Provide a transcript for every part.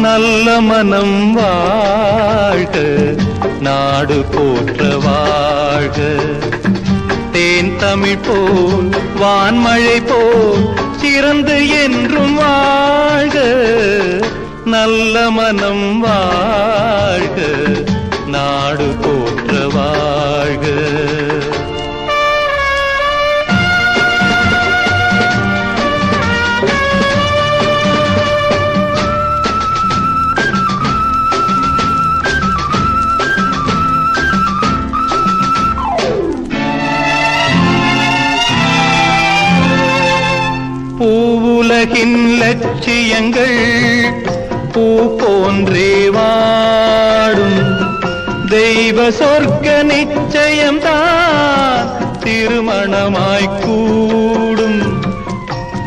நல்ல மனம் வாழ்க நாடு போற்ற வாழ்க. தேன் தமிழ் போல் வான்மழை போல் சிறந்து என்றும் வாழ்க. நல்ல மனம் வாழ்க. உலகின் லட்சியங்கள் பூ போன்றே வாடும். தெய்வ சொர்க்க நிச்சயம்தான் திருமணமாய் கூடும்.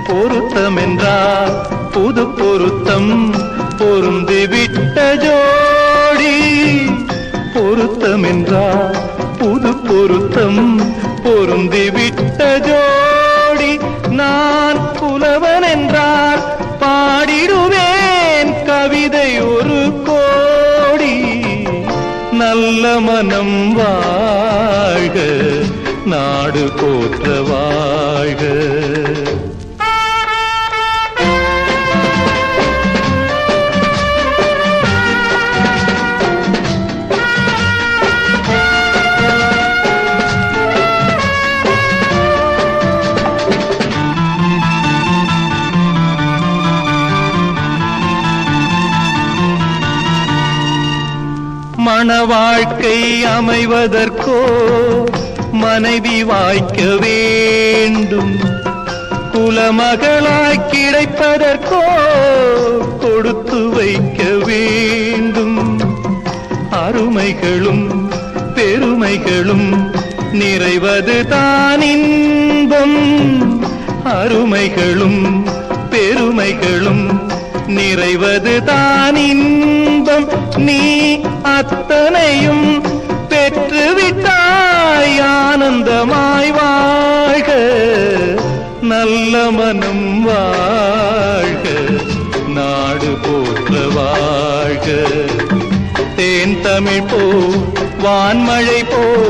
பொருத்தம் என்றால் புது பொருத்தம் பொருந்திவிட்ட ஜோடி. பொருத்தம் என்றால் புது பொருத்தம் பொருந்திவிட்ட ஜோடி மனம் வாழ்க. நாடு போற்ற மண வாழ்க்கை அமைவதற்கோ மனைவி வாய்க்க வேண்டும். குலமகளாய் கிடைப்பதற்கோ கொடுத்து வைக்க வேண்டும். அருமைகளும் பெருமைகளும் நிறைவது தானின்பம் அருமைகளும் பெருமைகளும் நிறைவது தானின்பம் நீ அத்தனையும் பெற்றுவிட்டாய் ஆனந்தமாய் வாழ்க. நல்ல மனம் வாழ்க. நாடு போற்ற வாழ்க. தேன் தமிழ் போ வான்மழை போ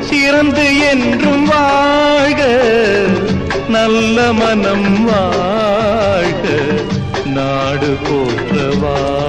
சிறந்து என்றும் வாழ்க. நல்ல மனம் வாழ்க. நாடு போற்ற வாழ்க